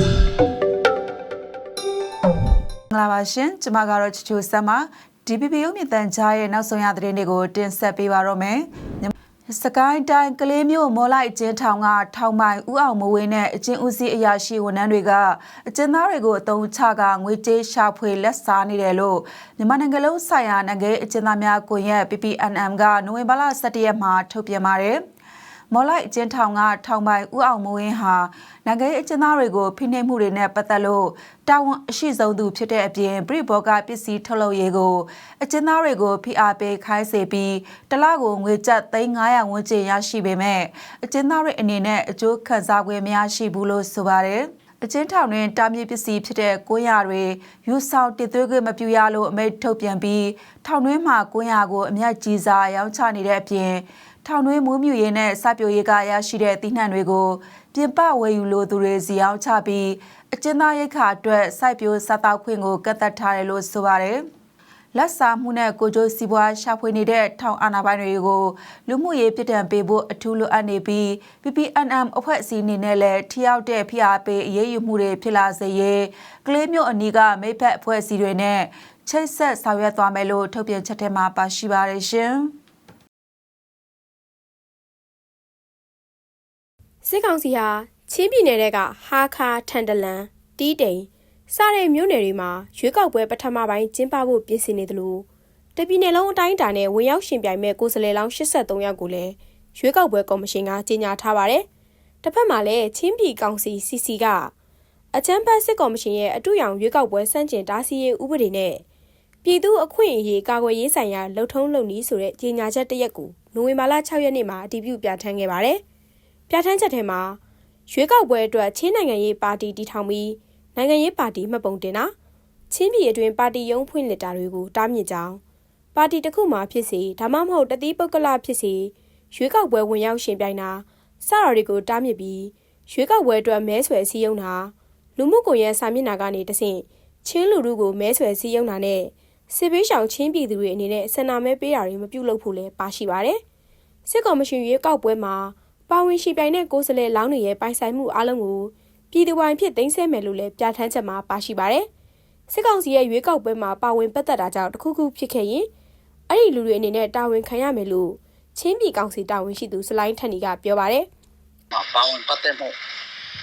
မင်္ဂလာပါရှင်ကျမကတော့ချူချူဆမ်ပါ DPP ရုပ်မြင့်တန်ကြားရဲ့နောက်ဆုံးရသတင်းတွေကိုတင်ဆက်ပေးပါတော့မယ်မြန်မာစကိုင်းတိုင်းကလေးမျိုးမော်လိုက်အကျဉ်းထောင်ကထောင်မိုင်ဥအောင်မဝင်းနဲ့အကျဉ်းဦးစီးအရာရှိဝန်ထမ်းတွေကအကျဉ်းသားတွေကိုအုံချကငွေကြေးရှာဖွေလက်စားနေတယ်လို့မြန်မာနိုင်ငံလုံးဆိုင်ရာနိုင်ငံအကျဉ်းသားများကွန်ရက် PPNM ကနိုဝင်ဘာလ17ရက်မှာထုတ်ပြန်ပါတယ်။ မော်လိုက်အကျဉ်းထောင်ကထောင်ပိုင်ဦးအောင်မိုးဝင်းဟာနိုင်ငံရေးအကျဉ်းသားတွေကိုဖိနှိပ်မှုတွေနဲ့ပတ်သက်လို့တာဝန်အရှိဆုံးသူဖြစ်တဲ့အပြင်ဘရိဘောကပစ္စည်းထုတ်လုပ်ရေးကိုအကျဉ်းသားတွေကိုဖိအားပေးခိုင်းစေပြီးတလကိုငွေကျပ်3,900ဝန်းကျင်ရရှိပေမဲ့အကျဉ်းသားတွေအနေနဲ့အကျိုးခံစား권မရရှိဘူးလို့ဆိုပါတယ်အချင်းထောင်တွင်တာမြစ်ပစ္စည်းဖြစ်တဲ့ကိုရတွေယူဆောင်တည်သွေးခွင့်မပြုရလို့အမိန့်ထုတ်ပြန်ပြီးထောင်တွင်းမှာကိုရကိုအမြတ်ကြီးစားရောင်းချနေတဲ့အပြင် ထောင်တွင်းမွေးမြူရေးနဲ့စပြိုရေးကရရှိတဲ့တည်နှံတွေကိုပြင်ပဝယ်ယူလိုသူတွေစီအောင်ချပြီးအကျဉ်းသားရိတ်ခါအတွက်စိုက်ပျိုးစားတောက်ခွင့်ကိုကတ်သက်ထားတယ်လို့ဆိုပါတယ်။လက်စာမှုနဲ့ကိုကျိုးစီးပွားရှာဖွေနေတဲ့ထောင်အာဏာပိုင်တွေကိုလူမှုရေးပြည်တံပေးဖို့အထူးလိုအပ်နေပြီး PPNM အဖွဲ့အစည်းအနေနဲ့လည်းထိရောက်တဲ့ဖိအားပေးအရေးယူမှုတွေဖြစ်လာစေရေးကလေးမျိုးအနီးကမိဖက်အဖွဲ့အစည်းတွေနဲ့ချိတ်ဆက်ဆောင်ရွက်သွားမယ်လို့ထုတ်ပြန်ချက်ထဲမှာပါရှိပါတယ်ရှင်။ စစ်ကောင်စီဟာချင်းပြည်နယ်ကဟာခါထန်တလန်တီးတိန်စတဲ့မြို့နယ်တွေမှာရွေးကောက်ပွဲပထမပိုင်းကျင်းပဖို့ပြင်ဆင်နေသလိုတပြည်နယ်လုံးအတိုင်းအတာနဲ့ဝင်ရောက်ရှင်ပြိုင်မဲ့ကိုယ်စားလှယ်လောင်း83ယောက်ကိုလည်းရွေးကောက်ပွဲကော်မရှင်ကကြေညာထားပါတယ်။တစ်ဖက်မှာလည်းချင်းပြည်ကောင်စီ CC ကအချမ်းဖတ်စစ်ကော်မရှင်ရဲ့အတူရောင်ရွေးကောက်ပွဲစန့်ကျင်တားဆီးရေးဥပဒေနဲ့ပြည်သူအခွင့်အရေးကာကွယ်ရေးဆိုင်ရာလှုပ်ထုံးလုပ်နည်းဆိုတဲ့ကြေညာချက်တစ်ရက်ကိုနိုဝင်ဘာလ6ရက်နေ့မှာအတည်ပြုပြဋ္ဌာန်းခဲ့ပါတယ်။ ပြဋ္ဌာန်းချက်ထဲမှာရွေးကောက်ပွဲအတွက်ချင်းနိုင်ငံရေးပါတီတည်ထောင်ပြီးနိုင်ငံရေးပါတီမှတ်ပုံတင်တာချင်းပြည်အတွင်းပါတီရုံးဖွင့်လှစ်တာတွေကိုတားမြစ်ကြောင်းပါတီတစ်ခုမှဖြစ်စေဒါမှမဟုတ်တတိပုဂ္ဂလဖြစ်စေရွေးကောက်ပွဲဝင်ရောက်ရှင်ပြိုင်တာစတာတွေကိုတားမြစ်ပြီးရွေးကောက်ပွဲအတွက်မဲဆွယ်စည်းရုံးတာလူမှုကွန်ရက်စာမျက်နှာကနေတဆင့်ချင်းလူထုကိုမဲဆွယ်စည်းရုံးတာနဲ့စစ်ပေးရှောင်ချင်းပြည်သူတွေအနေနဲ့ဆန္ဒမဲပေးတာတွေမပြုလုပ်ဖို့လည်းပါရှိပါတယ်စစ်ကော်မရှင်ရွေးကောက်ပွဲမှာ ပါဝင်ရှိပြိုင်တဲ့ကိုယ်စားလှယ်လောင်းတွေရဲ့ပိုင်ဆိုင်မှုအလုံးကိုပြည်သူပိုင်ဖြစ်သိမ်းဆည်းမယ်လို့လည်းပြဋ္ဌာန်းချက်မှာပါရှိပါတယ်။စစ်ကောင်စီရဲ့ရွေးကောက်ပွဲမှာပါဝင်ပတ်သက်တာကြောင့်တခုခုဖြစ်ခဲ့ရင်အဲ့ဒီလူတွေအနေနဲ့တာဝန်ခံရမယ်လို့ချင်းပြည်ကောင်စီတာဝန်ရှိသူစလိုင်းထန်နီကပြောပါတယ်။။ပါဝင်ပတ်သက်မှု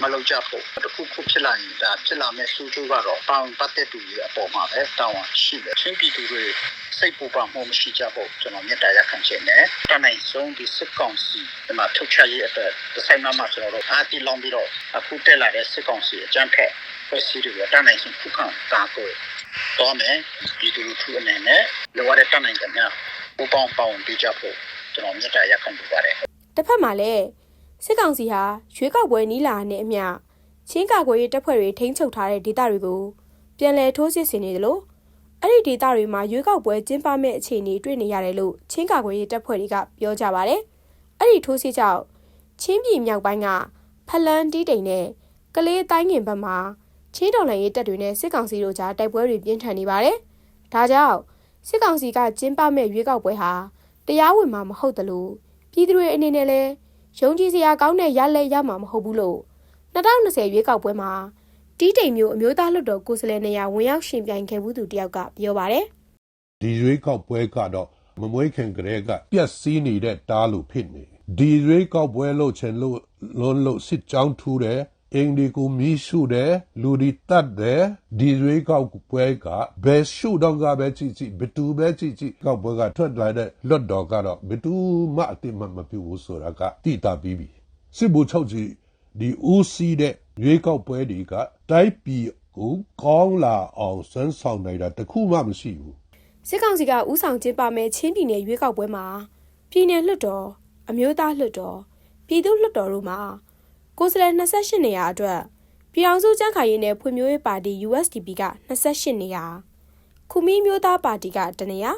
မလုပ်ကြဖို့တခုခုဖြစ်လာရင်ဒါဖြစ်လာမဲ့စူးစူးကတော့ပါဝင်ပတ်သက်သူတွေအပေါ်မှာပဲတာဝန်ရှိတယ်။ချင်းပြည်သူတွေစိတ်ပူပန်မှုမရှိကြဖို့ကျွန်တော်မြတ်တရားခံချင်တယ်။တနိုင်ဆုံးဒီစစ်ကောင်စီဒီမှာထုတ်ချရေးအတွက်ဒီဆိုင်မှာကျွန်တော်တို့အားတီလောင်းပြီးတော့အခုတက်လာတဲ့စစ်ကောင်စီအကြမ်းဖက်ဖွဲ့စည်းတွေတနိုင်ဆုံးခုခံတာကိုတော့မယ်ပြည်သူလူထုအနေနဲ့လောရတဲ့တနိုင်တဲ့များပူပေါင်းပေါင်းပေးကြဖို့ကျွန်တော်မြတ်တရားခံပူပါတယ်။တစ်ဖက်မှာလည်း စစ်ကောင်စီဟာရွေးကောက်ပွဲနီးလာတဲ့အမျှချင်းကာကွယ်ရေးတပ်ဖွဲ့တွေထိန်းချုပ်ထားတဲ့ဒေသတွေကိုပြန်လည်ထိုးစစ်ဆင်နေတယ်လို့အဲ့ဒီဒေသတွေမှာရွေးကောက်ပွဲကျင်းပမဲ့အခြေအနေတွေ့နေရတယ်လို့ချင်းကာကွယ်ရေးတပ်ဖွဲ့တွေကပြောကြပါတယ်။အဲ့ဒီထိုးစစ်ကြောင့်ချင်းပြည်မြောက်ပိုင်းကဖလန်းတီးတိန်နဲ့ကလေးတိုင်းငင်ဘက်မှာချင်းတော်လှန်ရေးတပ်တွေနဲ့စစ်ကောင်စီတို့ကြားတိုက်ပွဲတွေပြင်းထန်နေပါတယ်။ဒါကြောင့်စစ်ကောင်စီကကျင်းပမဲ့ရွေးကောက်ပွဲဟာတရားဝင်မှာမဟုတ်တယ်လို့ပြည်သူတွေအနေနဲ့လည်း ယုံကြည်စရာကောင်းတဲ့ရလက်ရမှာမဟုတ်ဘူးလို့2020ရွေးကောက်ပွဲမှာတီးတိမ်မျိုးအမျိုးသားလွှတ်တော်ကိုယ်စားလှယ်နေရာဝင်ရောက်ရှင်ပြိုင်ခဲ့မှုသူတယောက်ကပြောပါတယ်။ဒီရွေးကောက်ပွဲကတော့မမွေးခင်ကလေးကပြက်စီးနေတဲ့တားလို့ဖြစ်နေဒီရွေးကောက်ပွဲလို့ချင်လို့လွန်လို့စစ်ကြောင်းထူးတယ် အင်ဒီကိုမီးရှုတယ်လူဒီတတ်တယ်ဒီရွေးကောက်ပွဲကဘယ်ရှုတော့ကပဲကြည့်ကြည့်ဘသူပဲကြည့်ကြည့်ကောက်ပွဲကထွက်လာတဲ့လွတ်တော်ကတော့ဘသူမှအတိမမပြဘူးဆိုတာကတိတာပြီးပြီစစ်ဘူချုပ်ကြီးဒီဦးစီးတဲ့ရွေးကောက်ပွဲတွေကတိုက်ပြည်ကိုကောင်းလာအောင်စမ်းဆောင်နေတာတခုမှမရှိဘူးစစ်ကောင်စီကဥဆောင်ကျင်းပမဲ့ချင်းပြည်နယ်ရွေးကောက်ပွဲမှာပြည်နယ်လွှတ်တော်အမျိုးသားလွှတ်တော်ပြည်သူ့လွှတ်တော်တို့မှာ ကိုယ်စားလှယ်28နေရာအတွက်ပြည်အောင်စုကြံ့ခိုင်ရေးနဲ့ဖွံ့ဖြိုးရေးပါတီ USDP က28နေရာခုမီးမျိုးသားပါတီကတနေရာ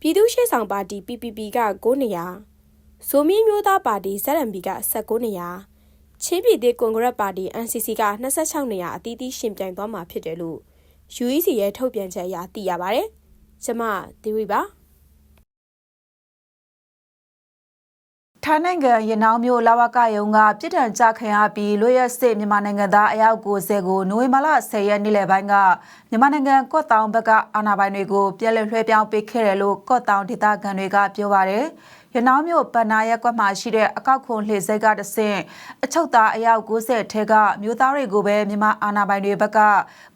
ပြည်သူ့ရှေ့ဆောင်ပါတီ PPP က9နေရာဇိုမီးမျိုးသားပါတီ ZMB က19နေရာချင်းပြည်သေးကွန်ဂရက်ပါတီ NCC က26နေရာအသီးသီးရှင်ပြိုင်သွားမှာဖြစ်တယ်လို့ UEC ရဲ့ထုတ်ပြန်ချက်အရသိရပါဗျ။ကျမသီရိပါ ထိုင်းနိုင်ငံရနောင်းမြို့လာဝကယုံကပြည်ထန်ကြခံရပြီးလွတ်ရက်စစ်မြန်မာနိုင်ငံသားအယောက်90ကိုနိုဝင်ဘာလ10ရက်နေ့လယ်ပိုင်းကမြန်မာနိုင်ငံကော့တောင်ဘက်ကအာဏာပိုင်တွေကိုပြည်လည်လွှဲပြောင်းပေးခဲ့တယ်လို့ကော့တောင်ဒေသခံတွေကပြောပါတယ်။ရနောင်းမြို့ပန်နာရက်ကွက်မှာရှိတဲ့အကောက်ခွန်လှေစိတ်ကတဆင့်အချုပ်သားအယောက်90ထဲကမြို့သားတွေကိုပဲမြန်မာအာဏာပိုင်တွေဘက်က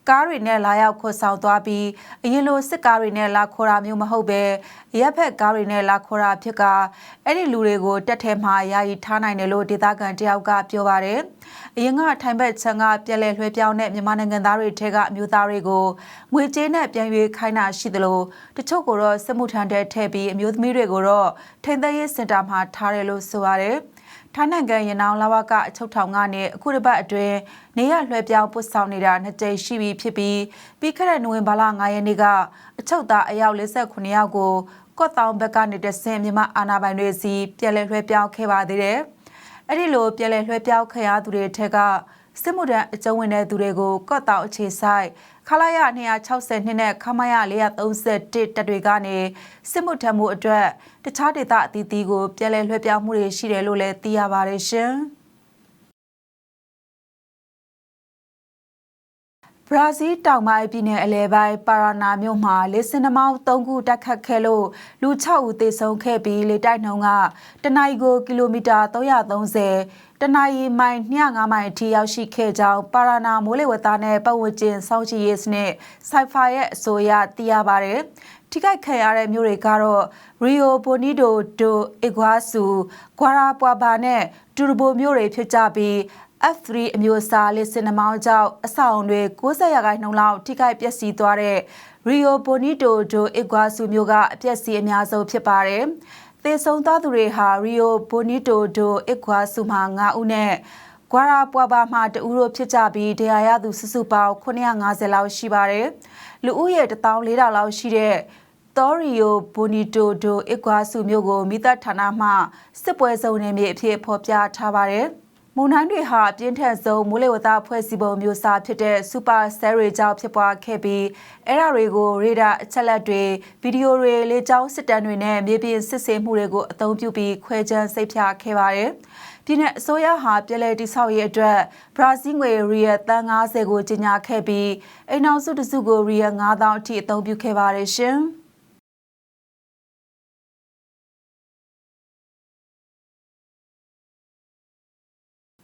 ကားတွေနဲ့လာရောက်ခေါ်ဆောင်သွားပြီးအရင်လိုစစ်ကားတွေနဲ့လာခေါ်တာမျိုးမဟုတ်ပဲရက်ဖက်ကားတွေနဲ့လာခေါ်တာဖြစ်ကအဲ့ဒီလူတွေကိုတက်ထဲမှာယာယီထားနိုင်တယ်လို့ဒေသခံတယောက်ကပြောပါတယ်။အရင်ကထိုင်ဘက်ချန်ကပြည်လဲလွှဲပြောင်းတဲ့မြန်မာနိုင်ငံသားတွေထဲကအမျိုးသားတွေကိုငွေကြေးနဲ့ပြန်ရွေးခိုင်းတာရှိသလိုတချို့ကိုတော့စစ်မှုထမ်းတဲ့ထည့်ပြီးအမျိုးသမီးတွေကိုတော့ထိန်းသိမ်းရေးစင်တာမှာထားတယ်လို့ဆိုပါတယ်။ ထိုင်းနိုင်ငံရနောင်လာဝကအချုပ်ထောင်ကနေအခုတစ်ပတ်အတွင်းနေရလွှဲပြောင်းပို့ဆောင်နေတာနှစ်ကြိမ်ရှိပြီဖြစ်ပြီးပြီးခဲ့တဲ့နိုဝင်ဘာလ9ရက်နေ့ကအချုပ်သားအယောက်48ယောက်ကိုကော့တောင်ဘက်ကနေတဆင့်မြန်မာအာဏာပိုင်တွေစီပြည်လဲလွှဲပြောင်းခဲ့ပါသေးတယ်။အဲ့ဒီလိုပြည်လဲလွှဲပြောင်းခဲ့ရသူတွေထက်က စစ်မှုထမ်းအကျုံးဝင်တဲ့သူတွေကိုကော့တောင်အခြေဆိုင်ခလာရ262နဲ့ခမရ431တက်တွေကနေစစ်မှုထမ်းမှုအတွက်တခြားဒေသအသီးသီးကိုပြည်လဲလွှဲပြောင်းမှုတွေရှိတယ်လို့လည်းသိရပါတယ်ရှင်။ ဘရာဇီးတောင်ပိုင်းပြည်နယ်အလဲပိုင်းပါရာနာမြို့မှာလေစင်နှမောင်း၃ခုတက်ခတ်ခဲ့လို့လူ6ဦးသေဆုံးခဲ့ပြီးလေတိုက်နှုန်းကတနအီကိုကီလိုမီတာ330တနအီမိုင်205မိုင်အထိရောက်ရှိခဲ့ကြောင်းပါရာနာမိုးလေဝသနဲ့ပတ်ဝန်းကျင်စောင့်ကြည့်ရေးစနစ်စိုက်ဖာရဲ့အဆိုအရသိရပါတယ်။ထိခိုက်ခံရတဲ့မြို့တွေကတော့ရီယိုဘိုနီဒိုဒိုအီဂွာဆူဂွာရာပွာဘာနဲ့တူရဘိုမြို့တွေဖြစ်ကြပြီး F3 အမျိုးအစားလေးစင်နမောင်းကြောင့်အဆောက်အုံတွေ90ရာခိုင်နှုန်းလောက်ထိခိုက်ပျက်စီးသွားတဲ့ Rio Bonito do Iguazu မြို့ကအပျက်စီးအများဆုံးဖြစ်ပါတယ်။သေဆုံးသွားသူတွေဟာ Rio Bonito do Iguazu မှာ9ဦးနဲ့ဂွာရာပွာဘာမှာတဦးတို့ဖြစ်ကြပြီးတရားရသူစုစုပေါင်း950လောက်ရှိပါတယ်။လူဦးရေ14000လောက်ရှိတဲ့တော်ရီယိုဘိုနီတိုဒိုအကွာစုမျိုးကိုမိသက်ဌာနမှစစ်ပွဲစုံနေမြေအဖြစ်ဖော်ပြထားပါတယ်။ မုန်တိုင်းတွေဟာပြင်းထန်ဆုံးမိုးလေဝသဖွဲ့စည်းပုံမျိုးစားဖြစ်တဲ့စူပါဆဲရီကြောင့်ဖြစ်ပွားခဲ့ပြီးအဲ့ဒါတွေကိုရေဒါအချက်လက်တွေဗီဒီယိုတွေလေကြောင်းစစ်တမ်းတွေနဲ့မြေပြင်စစ်ဆေးမှုတွေကိုအသုံးပြုပြီးခွဲခြမ်းစိတ်ဖြာခဲ့ပါတယ်။ပြည်내အစိုးရဟာပြည်လဲတိဆောက်ရေးအတွက်ဘရာဇီးငွေရီယယ်တန်90ကိုကြီးညာခဲ့ပြီးအိမ်အောင်စုတစုကိုရီယယ်9000အထိအသုံးပြုခဲ့ပါတယ်ရှင်။